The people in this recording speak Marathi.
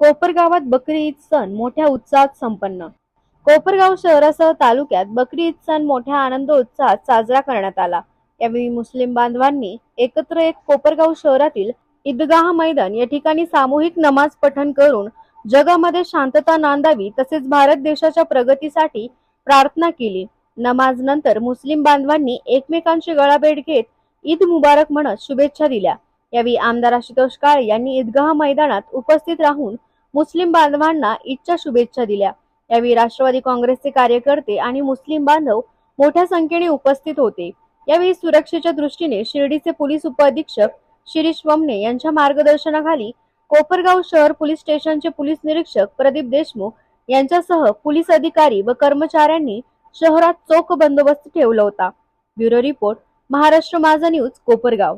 कोपरगावात बकरी ईद सण मोठ्या उत्साहात संपन्न. कोपरगाव शहरासह तालुक्यात बकरी ईद सण मोठ्या आनंद उत्साहात साजरा करण्यात आला. यावेळी मुस्लिम बांधवांनी एकत्र एक कोपरगाव शहरातील ईदगाह मैदान या ठिकाणी सामूहिक नमाज पठण करून जगामध्ये शांतता नांदावी तसेच भारत देशाच्या प्रगतीसाठी प्रार्थना केली. नमाज नंतर मुस्लिम बांधवांनी एकमेकांची गळाभेट घेत ईद मुबारक म्हणत शुभेच्छा दिल्या. यावेळी आमदार आशुतोष काळे यांनी ईदगाह मैदानात उपस्थित राहून मुस्लिम बांधवांना ईदच्या शुभेच्छा दिल्या. यावेळी राष्ट्रवादी काँग्रेसचे कार्यकर्ते आणि मुस्लिम बांधव मोठ्या संख्येने उपस्थित होते. यावेळी सुरक्षेच्या दृष्टीने शिर्डीचे पोलीस उपअधीक्षक शिरीष वमने यांच्या मार्गदर्शनाखाली कोपरगाव शहर पोलीस स्टेशनचे पोलीस निरीक्षक प्रदीप देशमुख यांच्यासह पोलीस अधिकारी व कर्मचाऱ्यांनी शहरात चोख बंदोबस्त ठेवला होता. ब्युरो रिपोर्ट महाराष्ट्र माझा न्यूज कोपरगाव.